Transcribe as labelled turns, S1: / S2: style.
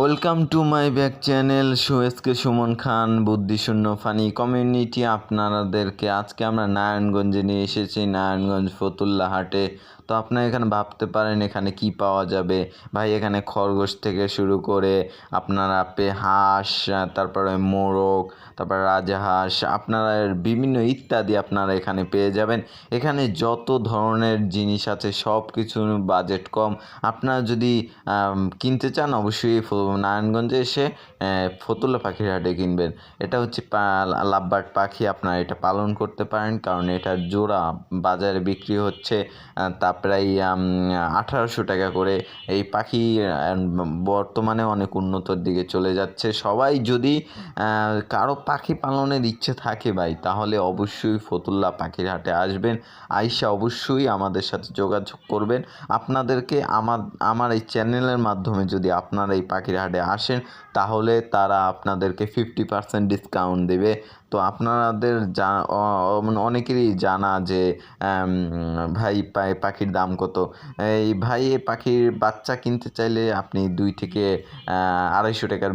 S1: Welcome to my back channel সুয়েসকে Suman Khan, বুদ্ধিশূন্য funny community আপনাদেরকে। আজকে আমরা নারায়ণগঞ্জে নিয়ে এসেছি, নারায়ণগঞ্জ ফতুল্লা হাটে। তো আপনারা এখানে ভাবতে পারেন এখানে কি পাওয়া যাবে। ভাই, এখানে খরগোশ থেকে শুরু করে আপনারা আপে হাঁস, তারপরে মোরগ, তারপর রাজহাঁস, আপনারা বিভিন্ন ইত্যাদি আপনারা এখানে পেয়ে যাবেন। এখানে যত ধরনের জিনিস আছে সব কিছু বাজেট কম। আপনারা যদি কিনতে চান, অবশ্যই নারায়ণগঞ্জে এসে ফতুল্লা পাখির হাটে কিনবেন। এটা হচ্ছে লাভবার্ড পাখি। আপনারা এটা পালন করতে পারেন, কারণ এটার জোড়া বাজারে বিক্রি হচ্ছে তা প্রায় আঠারোশো টাকা করে। এই পাখি বর্তমানে অনেক উন্নতর দিকে চলে যাচ্ছে। সবাই যদি কারও পাখি পালনের ইচ্ছে থাকে ভাই, তাহলে অবশ্যই ফতুল্লা পাখির হাটে আসবেন। আইসা অবশ্যই আমাদের সাথে যোগাযোগ করবেন। আপনাদেরকে আমার আমার এই চ্যানেলের মাধ্যমে যদি আপনারা এই পাখির হাটে আসেন, তাহলে তারা আপনাদেরকে ফিফটি পার্সেন্ট ডিসকাউন্ট দেবে। তো আপনাদের যা মানে অনেকেরই জানা যে ভাই পাখির দাম কত? এই ভাই পাখির বাচ্চা কিনতে চাইলে আপনি দুই থেকে আড়াইশো টাকার